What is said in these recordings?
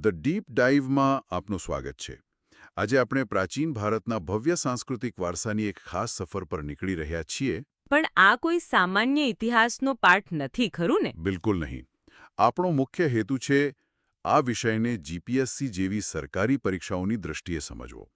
The deep ડાઇવમાં આપનું સ્વાગત છે. આજે આપણે પ્રાચીન ભારતના ભવ્ય સાંસ્કૃતિક વારસાની એક ખાસ સફર પર નીકળી રહ્યા છીએ. પણ આ કોઈ સામાન્ય ઇતિહાસનો પાઠ નથી ખરું ને? બિલકુલ નહીં. આપણો મુખ્ય હેતુ છે આ વિષયને જીપીએસસી જેવી સરકારી પરીક્ષાઓની દ્રષ્ટિએ સમજવો.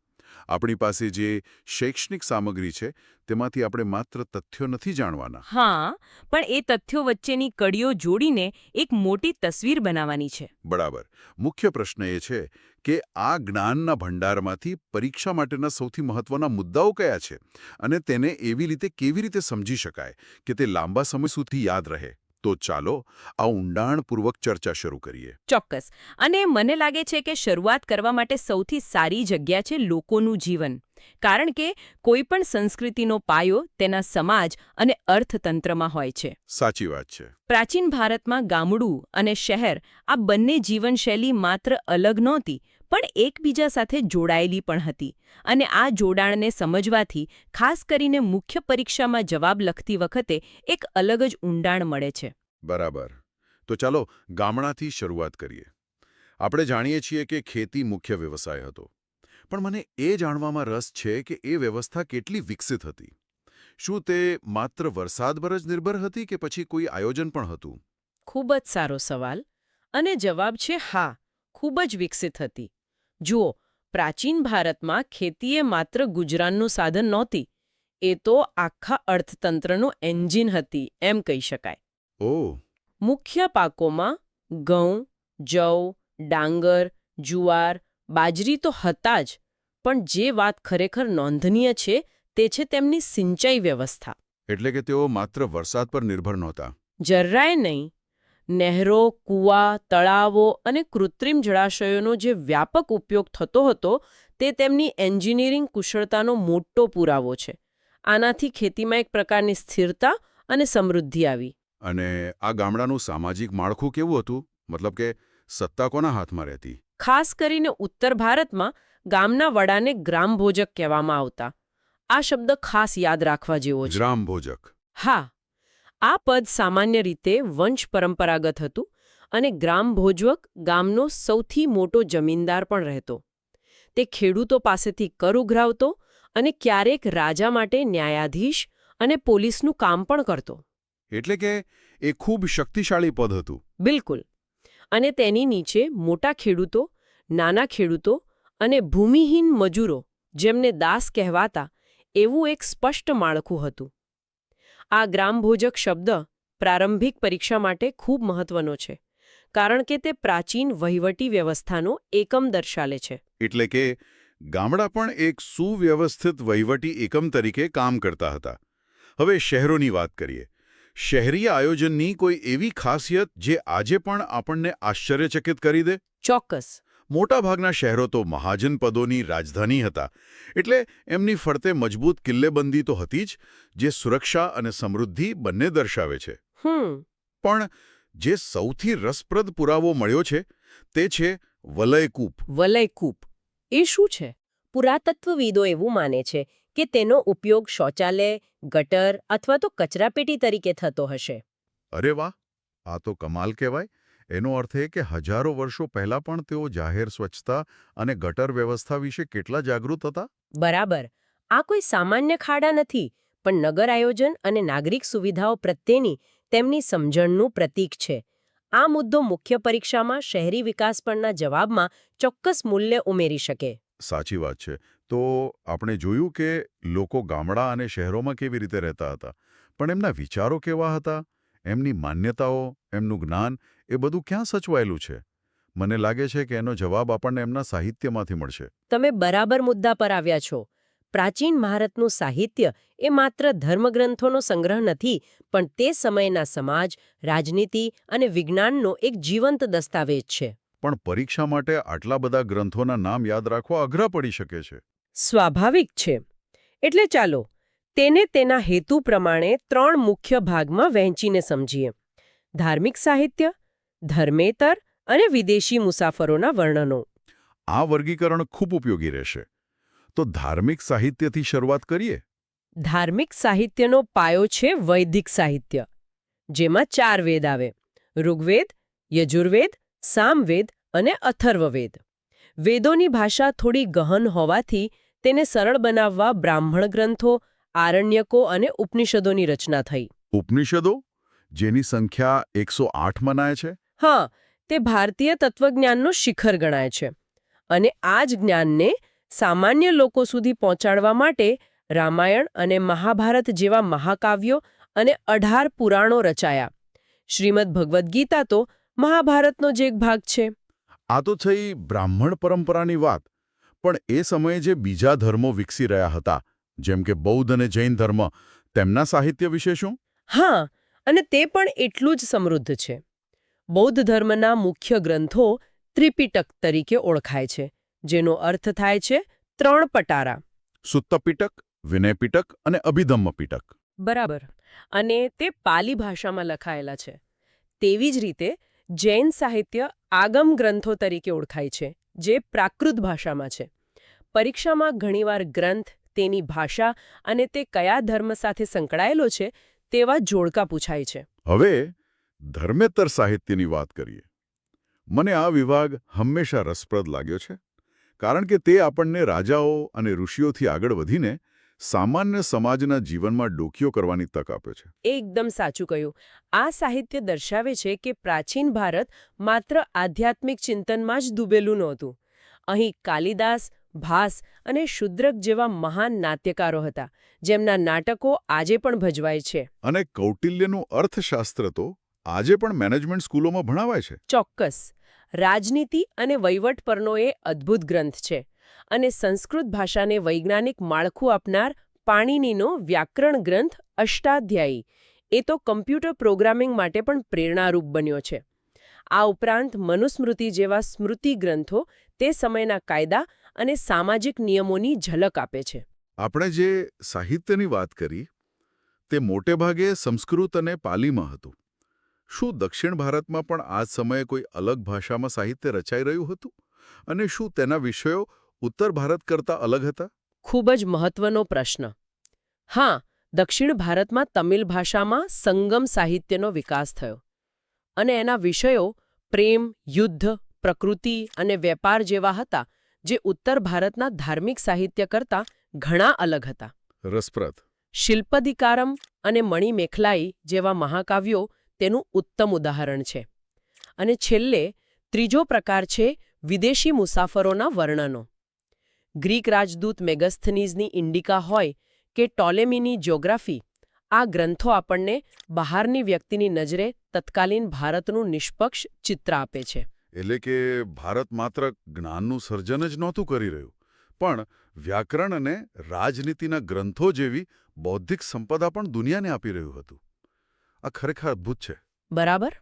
આપણી પાસે જે શૈક્ષણિક સામગ્રી છે તેમાંથી આપણે માત્ર તથ્યો નથી જાણવાના. હા પણ એ તથ્યો વચ્ચેની કડીઓ જોડીને એક મોટી તસવીર બનાવવાની છે. બરાબર. મુખ્ય પ્રશ્ન એ છે કે આ જ્ઞાનના ભંડારમાંથી પરીક્ષા માટેના સૌથી મહત્વના મુદ્દાઓ કયા છે? અને તેને એવી રીતે કેવી રીતે સમજી શકાય કે તે લાંબા સમય સુધી યાદ રહે? તો ચાલો આ ઊંડાણપૂર્વક ચર્ચા શરૂ કરીએ. ચોક્કસ. અને મને લાગે છે કે શરૂઆત કરવા માટે સૌથી સારી જગ્યા છે લોકોનું જીવન. કારણ કે કોઈ પણ સંસ્કૃતિનો પાયો તેના સમાજ અને અર્થતંત્રમાં હોય છે. સાચી વાત છે. પ્રાચીન ભારતમાં ગામડું અને શહેર આ બંને જીવનશૈલી માત્ર અલગ નહોતી પણ એકબીજા સાથે જોડાયેલી પણ હતી અને આ જોડાણને સમજવાથી ખાસ કરીને મુખ્ય પરીક્ષામાં જવાબ લખતી વખતે એક અલગ જ ઊંડાણ મળે છે. બરાબર. તો ચાલો ગામડાથી શરૂઆત કરીએ. આપણે જાણીએ છીએ કે ખેતી મુખ્ય વ્યવસાય હતો. પણ મને એ જાણવામાં રસ છે કે એ વ્યવસ્થા કેટલી વિકસિત હતી. શું તે માત્ર વરસાદ પર જ નિર્ભર હતી કે પછી કોઈ આયોજન પણ હતું? ખૂબ જ સારો સવાલ. અને જવાબ છે હા ખૂબ જ વિકસિત હતી. જુઓ પ્રાચીન ભારતમાં ખેતીએ માત્ર ગુજરાનનું સાધન નહોતી એ તો આખા અર્થતંત્રનું એન્જિન હતી એમ કહી શકાય. ઓહ મુખ્ય પાકોમાં ઘઉં જવ ડાંગર જુવાર બાજરી તો હતા જ પણ જે વાત ખરેખર નોંધનીય છે તે છે તેમની સિંચાઈ વ્યવસ્થા. એટલે કે તેઓ માત્ર વરસાદ પર નિર્ભર નહોતા. જર્રાય નહીં. નહેરો કૂવા તળાવો અને કૃત્રિમ જળાશયોનો જે વ્યાપક ઉપયોગ થતો હતો તે તેમની એન્જિનિયરિંગ કુશળતાનો મોટો પુરાવો છે. આનાથી ખેતીમાં એક પ્રકારની સ્થિરતા અને સમૃદ્ધિ આવી. અને આ ગામડાનું સામાજિક માળખું કેવું હતું? મતલબ કે સત્તા કોના હાથમાં રહેતી? ખાસ કરીને ઉત્તર ભારતમાં ગામના વડાને ગ્રામભોજક કહેવામાં આવતા. આ શબ્દ ખાસ યાદ રાખવા જેવો છે. ગ્રામભોજક. હા. આ પદ સામાન્ય રીતે વંશ પરંપરાગત હતું અને ગ્રામભોજવક ગામનો સૌથી મોટો જમીનદાર પણ રહેતો. તે ખેડૂતો પાસેથી કર ઉઘરાવતો અને ક્યારેક રાજા માટે ન્યાયાધીશ અને પોલીસનું કામ પણ કરતો. એટલે કે એ ખૂબ શક્તિશાળી પદ હતું. બિલકુલ. અને તેની નીચે મોટા ખેડૂતો, નાના ખેડૂતો અને ભૂમિહીન મજૂરો, જેમને દાસ કહેવાતા, એવું એક સ્પષ્ટ માળખું હતું. આ ગ્રામભોજક શબ્દ પ્રારંભિક પરીક્ષા માટે ખૂબ મહત્વનો છે, કારણ કે તે પ્રાચીન વહીવટી વ્યવસ્થાનો એકમ દર્શાવે છે. એટલે કે, ગામડા પણ એક સુવ્યવસ્થિત વહીવટી એકમ તરીકે કામ કરતા હતા. હવે શહેરોની વાત કરીએ. શહેરી આયોજનની કોઈ એવી ખાસિયત જે આજે પણ આપણને આશ્ચર્યચકિત કરી દે? ચોક્કસ. મોટાભાગના શહેરો તો મહાજન પદોની રાજધાની હતા એટલે એમની ફરતે મજબૂત કિલ્લેબંધી તો હતી જ જે સુરક્ષા અને સમૃદ્ધિ બંને દર્શાવે છે. પણ જે સૌથી રસપ્રદ પુરાવો મળ્યો છે તે છે વલયકૂપ. વલયકૂપ. એ શું છે? પુરાતત્વવિદો એવું માને છે કે તેનો ઉપયોગ શૌચાલય ગટર અથવા તો કચરાપેટી તરીકે થતો હશે? અરે વાહ! આ તો કમાલ કહેવાય. એનો અર્થ એ કે હજારો વર્ષો પહેલા પણ તેઓ જાહેર સ્વચ્છતા અને ગટર વ્યવસ્થા વિશે કેટલા જાગૃત હતા? બરાબર. આ કોઈ સામાન્ય ખાડા નથી પણ નગર આયોજન અને નાગરિક સુવિધાઓ પ્રત્યેની તેમની સમજણનું પ્રતીક છે. આ મુદ્દો મુખ્ય પરીક્ષામાં શહેરી વિકાસ પરના જવાબમાં ચોક્કસ મૂલ્ય ઉમેરી શકે. સાચી વાત છે. તો આપણે જોયું કે લોકો ગામડા અને શહેરોમાં કેવી રીતે રહેતા હતા. પણ એમના વિચારો કેવા હતા? એમની માન્યતાઓ એમનું જ્ઞાન એ બધું ક્યાં સચવાયેલું છે? મને લાગે છે કે એનો જવાબ આપણને એમના સાહિત્યમાંથી મળશે. તમે બરાબર મુદ્દા પર આવ્યા છો. પ્રાચીન ભારતનું સાહિત્ય એ માત્ર ધર્મગ્રંથોનો સંગ્રહ નથી પણ તે સમયના સમાજ રાજનીતિ અને વિજ્ઞાનનો એક જીવંત દસ્તાવેજ છે. પણ પરીક્ષા માટે આટલા બધા ગ્રંથોના નામ યાદ રાખવા અઘરા પડી શકે છે. સ્વાભાવિક છે. એટલે ચાલો તેને તેના હેતુ પ્રમાણે ત્રણ મુખ્ય ભાગમાં વહેંચીને સમજીએ. ધાર્મિક સાહિત્ય ધર્મેતર અને વિદેશી મુસાફરોના વર્ણનો. આ વર્ગીકરણ ખૂબ ઉપયોગી રહેશે. તો ધાર્મિક સાહિત્યથી શરૂઆત કરીએ? ધાર્મિક સાહિત્યનો પાયો છે વૈદિક સાહિત્ય જેમાં ચાર વેદ આવે. ઋગ્વેદ યજુર્વેદ સામવેદ અને અથર્વવેદ. વેદોની ભાષા થોડી ગહન હોવાથી તેને સરળ બનાવવા બ્રાહ્મણ ગ્રંથો આરણ્યકો અને ઉપનિષદોની રચના થઈ. ઉપનિષદો? જેની સંખ્યા એકસો આઠ મનાય છે? હા તે ભારતીય તત્વજ્ઞાનનું શિખર ગણાય છે. અને આ જ જ્ઞાનને સામાન્ય લોકો સુધી પહોંચાડવા માટે રામાયણ અને મહાભારત જેવા મહાકાવ્યો અને અઢાર પુરાણો રચાયા. શ્રીમદ ભગવદ્ ગીતા તો મહાભારતનો જ એક ભાગ છે. આ તો થઈ બ્રાહ્મણ પરંપરાની વાત. પણ એ સમયે જે બીજા ધર્મો વિકસી રહ્યા હતા જેમ કે બૌદ્ધ અને જૈન ધર્મ તેમના સાહિત્ય વિશે શું? હા અને તે પણ એટલું જ સમૃદ્ધ છે. બૌદ્ધ ધર્મના મુખ્ય ગ્રંથો ત્રિપિટક તરીકે ઓળખાય છે જેનો અર્થ થાય છે ત્રણ પટારા. સુત્તપિટક વિનયપિટક અને અભિધમ્મપિટક. બરાબર અને તે પાલી ભાષામાં લખાયેલા છે. તેવી જ રીતે જૈન સાહિત્ય આગમ ગ્રંથો તરીકે ઓળખાય છે જે પ્રાકૃત ભાષામાં છે. પરીક્ષામાં ઘણીવાર ગ્રંથ તેની ભાષા અને તે કયા ધર્મ સાથે સંકળાયેલો છે તેવા જોડકા પૂછાય છે. હવે ધર્મેતર સાહિત્યની વાત કરીએ. મને આ વિભાગ હંમેશા રસપ્રદ લાગ્યો છે કારણ કે તે આપણને રાજાઓ અને ઋષિઓથી આગળ વધીને સામાન્ય સમાજના જીવનમાં ડોકીઓ કરવાની તક આપે છે. એકદમ સાચું કહ્યું. આ સાહિત્ય દર્શાવે છે કે પ્રાચીન ભારત માત્ર આધ્યાત્મિક ચિંતનમાં જ ડૂબેલું નહોતું. અહીં કાલિદાસ ભાસ અને શુદ્રક જેવા મહાન નાટ્યકારો હતા જેમના નાટકો આજે પણ ભજવાય છે. અને કૌટિલ્યનું અર્થશાસ્ત્ર તો આજે પણ મેનેજમેન્ટ સ્કૂલોમાં ભણાવાય છે. ચોક્કસ. રાજનીતિ અને વહીવટ પરનો એ અદ્ભુત ગ્રંથ છે અને સંસ્કૃત ભાષાને વૈજ્ઞાનિક માળખું આપનાર પાણીનીનો વ્યાકરણ ગ્રંથ અષ્ટાધ્યાયી. એ તો કમ્પ્યુટર પ્રોગ્રામિંગ માટે પણ પ્રેરણારૂપ બન્યો છે. આ ઉપરાંત મનુસ્મૃતિ જેવા સ્મૃતિ ગ્રંથો તે સમયના કાયદા અને સામાજિક નિયમોની ઝલક આપે છે. આપણે જે સાહિત્યની વાત કરી તે મોટે ભાગે સંસ્કૃત અને પાલીમાં હતું. શું દક્ષિણ ભારતમાં પણ આ સમયે કોઈ અલગ ભાષામાં સાહિત્ય રચાઈ રહ્યું હતું? અને શું તેના વિષયો ઉત્તર ભારત કરતાં અલગ હતા? ખૂબ જ મહત્વનો પ્રશ્ન. હા દક્ષિણ ભારતમાં તમિલ ભાષામાં સંગમ સાહિત્યનો વિકાસ થયો. અને એના વિષયો પ્રેમ યુદ્ધ પ્રકૃતિ અને વેપાર જેવા હતા જે ઉત્તર ભારતના ધાર્મિક સાહિત્ય કરતાં ઘણા અલગ હતા. રસપ્રદ. શિલ્પદિકારમ અને મણિમેખલાઈ જેવા મહાકાવ્યો તેનું ઉત્તમ ઉદાહરણ છે. અને છેલ્લે ત્રીજો પ્રકાર છે વિદેશી મુસાફરોના વર્ણનો. ગ્રીક રાજદૂત મેગસ્થનીઝની ઇન્ડિકા હોય કે ટોલેમીની જ્યોગ્રાફી આ ગ્રંથો આપણને બહારની વ્યક્તિની નજરે તત્કાલીન ભારતનું નિષ્પક્ષ ચિત્ર આપે છે. એટલે કે ભારત માત્ર જ્ઞાનનું સર્જન જ નહોતું કરી રહ્યું. પણ વ્યાકરણ અને રાજનીતિના ગ્રંથો જેવી બૌદ્ધિક સંપદા પણ દુનિયાને આપી રહ્યું હતું. આ ખરેખર અદ્ભુત છે. બરાબર?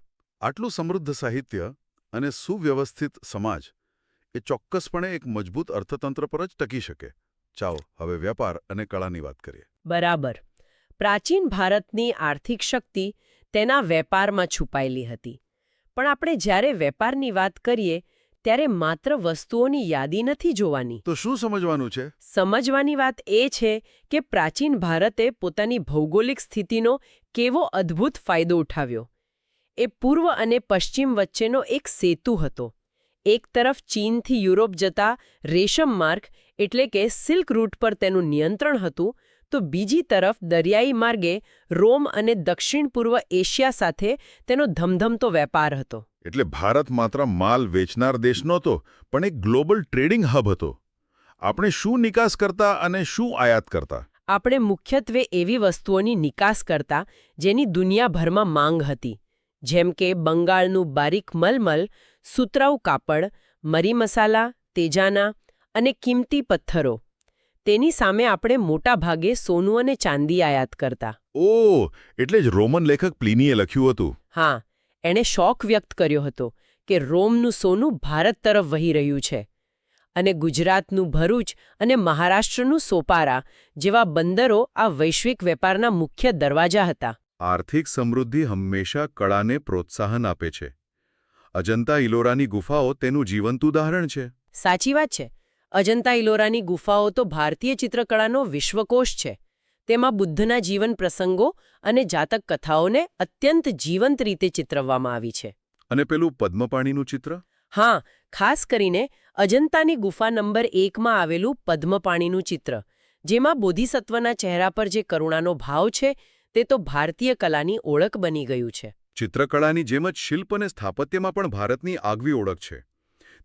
આટલું સમૃદ્ધ સાહિત્ય અને સુવ્યવસ્થિત સમાજ એ ચોક્કસપણે એક મજબૂત અર્થતંત્ર પર જ ટકી શકે. ચાલો હવે વ્યાપાર અને કળાની વાત કરીએ. બરાબર. પ્રાચીન ભારતની આર્થિક શક્તિ તેના વેપારમાં છુપાયેલી હતી. પણ આપણે જ્યારે વેપારની વાત કરીએ ત્યારે માત્ર વસ્તુઓની યાદી નથી જોવાની. તો શું સમજવાનું છે? સમજવાની વાત એ છે કે પ્રાચીન ભારતે પોતાની ભૌગોલિક સ્થિતિનો કેવો અદ્ભુત ફાયદો ઉઠાવ્યો. એ પૂર્વ અને પશ્ચિમ વચ્ચેનો એક સેતુ હતો. એક તરફ ચીનથી યુરોપ જતા રેશમ માર્ગ એટલે કે સિલ્ક રૂટ પર તેનું નિયંત્રણ હતું તો બીજી તરફ દરિયાઈ માર્ગે રોમ અને દક્ષિણ પૂર્વ એશિયા સાથે તેનો ધમધમતો વેપાર હતો. એટલે ભારત માત્ર માલ વેચનાર દેશ નહોતો પણ એક ગ્લોબલ ટ્રેડિંગ હબ હતો. આપણે શું નિકાસ કરતા અને શું આયાત કરતા? આપણે મુખ્યત્વે એવી વસ્તુઓની નિકાસ કરતા જેની દુનિયાભરમાં માંગ હતી જેમ કે બંગાળનું બારીક મલમલ સુતરાઉ કાપડ મરી મસાલા તેજાના અને કિંમતી પથ્થરો. તેની સામે આપણે મોટા ભાગે સોનું અને ચાંદી આયાત કરતા. ઓ એટલે જ રોમન લેખક પ્લિનીએ લખ્યું હતું. હા એણે શોખ વ્યક્ત કર્યો હતો કે રોમનું સોનું ભારત તરફ વહી રહ્યું છે અને ગુજરાતનું ભરૂચ અને મહારાષ્ટ્રનું સોપારા જેવા બંદરો આ વૈશ્વિક વેપારના મુખ્ય દરવાજા હતા. આર્થિક સમૃદ્ધિ હંમેશા કળાને પ્રોત્સાહન આપે છે. અજંતા ઇલોરાની ગુફાઓ તેનું જીવંત ઉદાહરણ છે. સાચી વાત છે. અજંતા ઇલોરાની ગુફાઓ તો ભારતીય ચિત્રકળાનો વિશ્વકોશ છે. તેમાં બુદ્ધના જીવન પ્રસંગો અને જાતક કથાઓને અત્યંત જીવંત રીતે ચિત્રવવામાં આવી છે. અને પેલું પદ્મપાણીનું ચિત્ર? હા ખાસ કરીને અજંતાની ગુફા નંબર એકમાં આવેલું પદ્મપાણીનું ચિત્ર જેમાં બોધિસત્વના ચહેરા પર જે કરુણાનો ભાવ છે તે તો ભારતીય કલાની ઓળખ બની ગયું છે. ચિત્રકળાની જેમ જ શિલ્પ અને સ્થાપત્યમાં પણ ભારતની આગવી ઓળખ છે.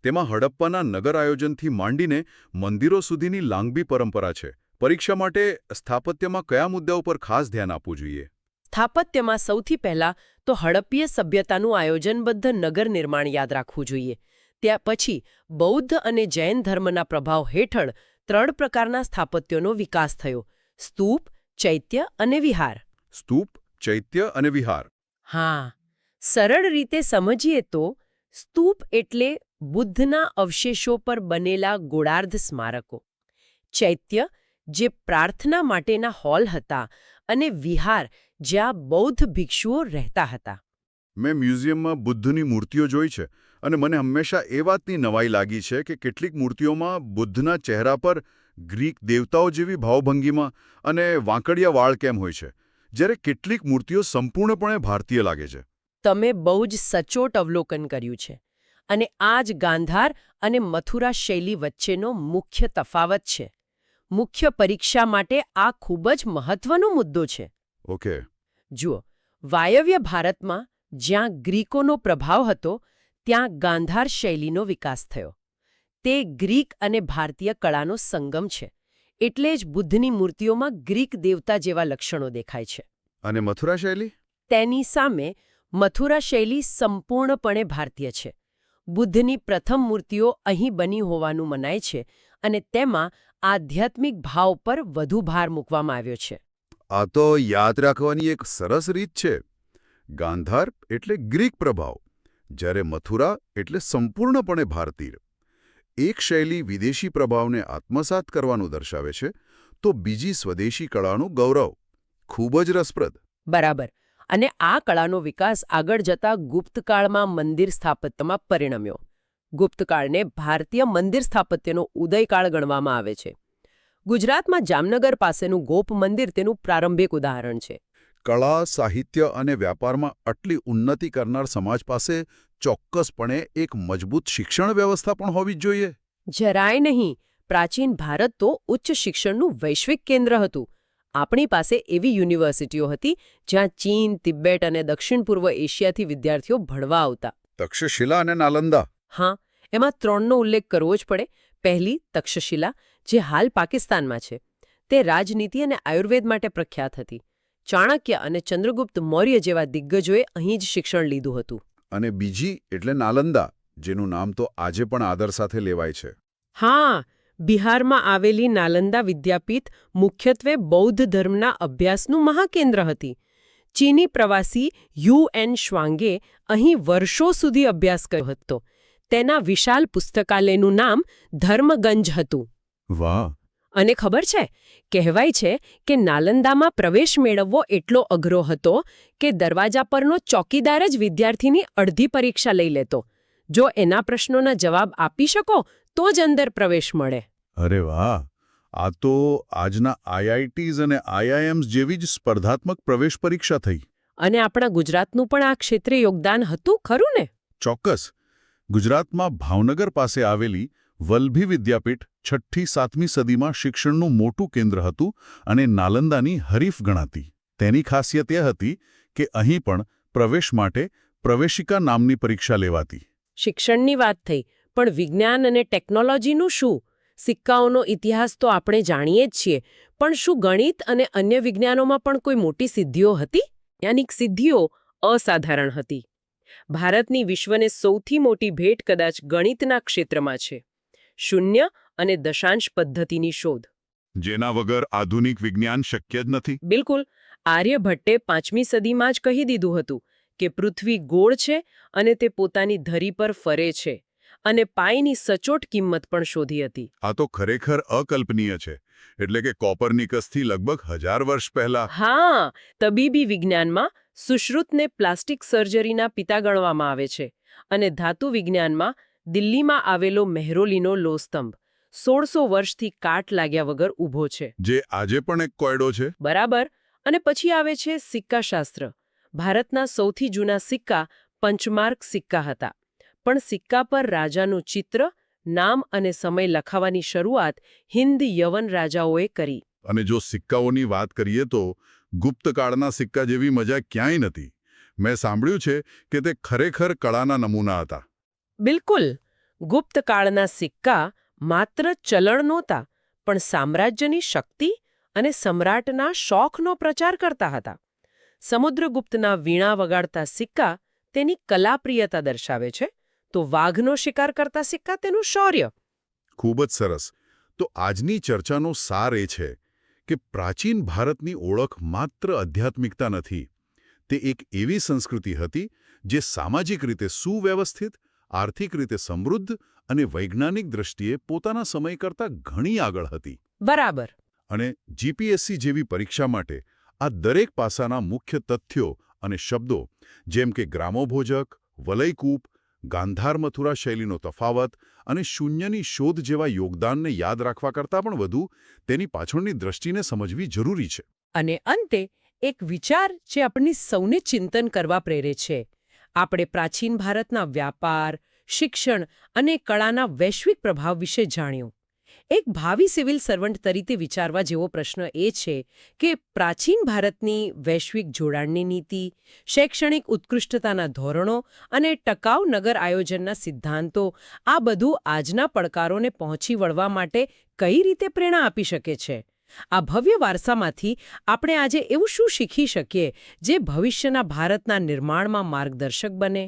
તેમાં હડપ્પાના નગર આયોજનથી માંડીને મંદિરો સુધીની લાંબી પરંપરા છે. પરીક્ષા માટે સ્થાપત્યમાં કયા મુદ્દાઓ પર ખાસ ધ્યાન આપવું જોઈએ? સ્થાપત્યમાં સૌથી પહેલા તો હડપ્પીય સભ્યતાનું આયોજનબદ્ધ નગર નિર્માણ યાદ રાખવું જોઈએ. ત્યાં પછી બૌદ્ધ અને જૈન ધર્મના પ્રભાવ હેઠળ ત્રણ પ્રકારના સ્થાપત્યોનો વિકાસ થયો. સ્તૂપ ચૈત્ય અને વિહાર. સ્તૂપ ચૈત્ય અને વિહાર. હા. સરળ રીતે સમજીએ તો સ્તૂપ એટલે બુદ્ધના અવશેષો પર બનેલા ગોળાર્ધ સ્મારકો. ચૈત્ય જે પ્રાર્થના માટેના હોલ હતા અને વિહાર જ્યાં બૌદ્ધ ભિક્ષુઓ રહેતા હતા. મેં મ્યુઝિયમમાં બુદ્ધની મૂર્તિઓ જોઈ છે અને મને હંમેશા એ વાતની નવાઈ લાગી છે કે કેટલીક મૂર્તિઓમાં બુદ્ધના ચહેરા પર ગ્રીક દેવતાઓ જેવી ભાવભંગીમાં અને વાંકડિયા વાળ કેમ હોય છે જ્યારે કેટલીક મૂર્તિઓ સંપૂર્ણપણે ભારતીય લાગે છે. તમે બહુ જ સચોટ અવલોકન કર્યું છે. અને આ જ ગાંધાર અને મથુરા શૈલી વચ્ચેનો મુખ્ય તફાવત છે. મુખ્ય પરીક્ષા માટે આ ખૂબ જ મહત્વનો મુદ્દો છે. ઓકે. જુઓ વાયવ્ય ભારતમાં જ્યાં ગ્રીકોનો પ્રભાવ હતો ત્યાં ગાંધાર શૈલીનો વિકાસ થયો. તે ગ્રીક અને ભારતીય કળાનો સંગમ છે એટલે જ બુદ્ધની મૂર્તિઓમાં ગ્રીક દેવતા જેવા લક્ષણો દેખાય છે. અને મથુરા શૈલી? તેની સામે મથુરા શૈલી સંપૂર્ણપણે ભારતીય છે. બુદ્ધની પ્રથમ મૂર્તિઓ અહીં બની હોવાનું મનાય છે અને તેમાં આધ્યાત્મિક ભાવ પર વધુ ભાર મૂકવામાં આવ્યો છે. આ તો યાદ રાખવાની એક સરસ રીત છે. ગાંધાર એટલે ગ્રીક પ્રભાવ જ્યારે મથુરા એટલે સંપૂર્ણપણે ભારતીય. એક શૈલી વિદેશી પ્રભાવને આત્મસાત કરવાનું દર્શાવે છે તો બીજી સ્વદેશી કળાનું ગૌરવ. ખૂબ જ રસપ્રદ. બરાબર. અને આ કળાનો વિકાસ આગળ જતા ગુપ્તકાળમાં મંદિર સ્થાપત્યમાં પરિણમ્યો. ગુપ્તકાળને ભારતીય મંદિર સ્થાપત્યનો ઉદયકાળ ગણવામાં આવે છે. ગુજરાતમાં જામનગર પાસેનું ગોપ મંદિર તેનું પ્રારંભિક ઉદાહરણ છે. કળા સાહિત્ય અને વ્યાપારમાં આટલી ઉન્નતિ કરનાર સમાજ પાસે ચોક્કસપણે એક મજબૂત શિક્ષણ વ્યવસ્થા પણ હોવી જ જોઈએ. જરાય નહીં. પ્રાચીન ભારત તો ઉચ્ચ શિક્ષણનું વૈશ્વિક કેન્દ્ર હતું. આપણી પાસે એવી યુનિવર્સિટીઓ હતી જ્યાં ચીન તિબેટ અને દક્ષિણ પૂર્વ એશિયાથી વિદ્યાર્થીઓ ભણવા આવતા. તક્ષશિલા અને નાલંદા. હા એમાં ત્રણનો ઉલ્લેખ કરવો જ પડે. પહેલી તક્ષશિલા જે હાલ પાકિસ્તાનમાં છે. તે રાજનીતિ અને આયુર્વેદ માટે પ્રખ્યાત હતી. ચાણક્ય અને ચંદ્રગુપ્ત મૌર્ય જેવા દિગ્ગજોએ અહીં જ શિક્ષણ લીધું હતું. અને બીજી એટલે નાલંદા જેનું નામ તો આજે પણ આદર સાથે લેવાય છે. હા બિહારમાં આવેલી નાલંદા વિદ્યાપીઠ મુખ્યત્વે બૌદ્ધ ધર્મના અભ્યાસનું મહાકેન્દ્ર હતી. ચીની પ્રવાસી યુ એન શ્વાંગે અહીં વર્ષો સુધી અભ્યાસ કર્યો હતો. તેના વિશાલ પુસ્તકાલયનું નામ ધર્મગંજ હતું. વાહ. અને ખબર છે? કહેવાય છે કે નાલંદામાં પ્રવેશ મેળવવો એટલો અઘરો હતો કે દરવાજા પરનો ચોકીદાર જ વિદ્યાર્થીની અડધી પરીક્ષા લઈ લેતો. જો એના પ્રશ્નોના જવાબ આપી શકો તો જ અંદર પ્રવેશ મળે. અરે વાહ! આ તો આજના આઈઆઈટીઝ અને આઈઆઈએમ્સ જેવી જ સ્પર્ધાત્મક પ્રવેશ પરીક્ષા થઈ. અને આપણા ગુજરાતનું પણ આ ક્ષેત્રે યોગદાન હતું ખરું ને? ચોક્કસ. ગુજરાતમાં ભાવનગર પાસે આવેલી વલ્ભી વિદ્યાપીઠ છઠ્ઠી સાતમી સદીમાં શિક્ષણનું મોટું કેન્દ્ર હતું અને નાલંદાની હરીફ ગણાતી. તેની ખાસિયત એ હતી કે અહીં પણ પ્રવેશ માટે પ્રવેશિકા નામની પરીક્ષા લેવાતી. શિક્ષણની વાત થઈ પણ વિજ્ઞાન અને ટેકનોલોજીનું શું? સિક્કાઓનો ઇતિહાસ તો આપણે જાણીએ જ છીએ પણ શું ગણિત અને અન્ય વિજ્ઞાનોમાં પણ કોઈ મોટી સિદ્ધિઓ હતી? યાનિક સિદ્ધિઓ અસાધારણ હતી. ભારતની વિશ્વને સૌથી મોટી ભેટ કદાચ ગણિતના ક્ષેત્રમાં છે. શૂન્ય અને દશાંશ પદ્ધતિની શોધ. જેના વગર આધુનિક વિજ્ઞાન શક્ય જ નથી? બિલકુલ. આર્યભટ્ટે પાંચમી સદીમાં જ કહી દીધું હતું કે પૃથ્વી ગોળ છે અને તે પોતાની ધરી પર ફરે છે. અને પાઈની સચોટ કિંમત પણ શોધી હતી. આ તો ખરેખર અકલ્પનીય છે એટલે કે કોપરનિકસથી લગભગ હજાર વર્ષ પહેલા. હા તબીબી વિજ્ઞાનમાં સુશ્રુતને પ્લાસ્ટિક સર્જરીના પિતા ગણવામાં આવે છે અને ધાતુ વિજ્ઞાનમાં દિલ્હીમાં આવેલો મહેરોલીનો લોસ્તંભ સોળસો વર્ષથી કાટ લાગ્યા વગર ઊભો છે. જે આજે પણ એક કોયડો છે? બરાબર અને પછી આવે છે સિક્કાશાસ્ત્ર. ભારતના સૌથી જૂના સિક્કા પંચમાર્ક સિક્કા હતા. પણ સિક્કા પર રાજાનું ચિત્ર નામ અને સમય લખાવાની શરૂઆત હિન્દ યવન રાજાઓએ કરી. અને જો સિક્કાઓની વાત કરીએ તો ગુપ્તકાળના સિક્કા જેવી મજા ક્યાંય નથી. મેં સાંભળ્યું છે કે તે ખરેખર કળાના નમૂના હતા. બિલકુલ. ગુપ્તકાળના સિક્કા માત્ર ચલણ નહોતા પણ સામ્રાજ્યની શક્તિ અને સમ્રાટના શોખનો પ્રચાર કરતા હતા. સમુદ્રગુપ્તના વીણા વગાડતા સિક્કા તેની કલાપ્રિયતા દર્શાવે છે તો વાઘનો શિકાર કરતા સિક્કા તેનું શૌર્ય. ખૂબ જ સરસ. તો આજની ચર્ચાનો સાર એ છે કે પ્રાચીન ભારતની ઓળખ માત્ર આધ્યાત્મિકતા નથી તે એક એવી સંસ્કૃતિ હતી જે સામાજિક રીતે સુવ્યવસ્થિત આર્થિક રીતે સમૃદ્ધ અને વૈજ્ઞાનિક દ્રષ્ટિએ પોતાના સમય કરતાં ઘણી આગળ હતી. બરાબર. અને જીપીએસસી જેવી પરીક્ષા માટે આ દરેક પાસાના મુખ્ય તથ્યો અને શબ્દો જેમ કે ગ્રામોભોજક વલયકૂપ ગાંધાર મથુરા શૈલીનો તફાવત અને શૂન્યની શોધ જેવા યોગદાનને યાદ રાખવા કરતાં પણ વધુ તેની પાછળની દ્રષ્ટિને સમજવી જરૂરી છે. અને અંતે, એક વિચાર જે આપણને સૌને ચિંતન કરવા પ્રેરે છે. આપણે પ્રાચીન ભારતના વ્યાપાર, શિક્ષણ અને કળાના વૈશ્વિક પ્રભાવ વિશે જાણ્યું. એક ભાવિ સિવિલ સર્વન્ટ તરીકે વિચારવા જેવો પ્રશ્ન એ છે કે પ્રાચીન ભારતની વૈશ્વિક જોડાણની નીતિ, શૈક્ષણિક ઉત્કૃષ્ટતાના ધોરણો અને ટકાઉ નગર આયોજનના સિદ્ધાંતો આ બધું આજના પડકારોને પહોંચી વળવા માટે કઈ રીતે પ્રેરણા આપી શકે છે? આ ભવ્ય વારસામાંથી આપણે આજે એવું શું શીખી શકીએ જે ભવિષ્યના ભારતના નિર્માણમાં માર્ગદર્શક બને?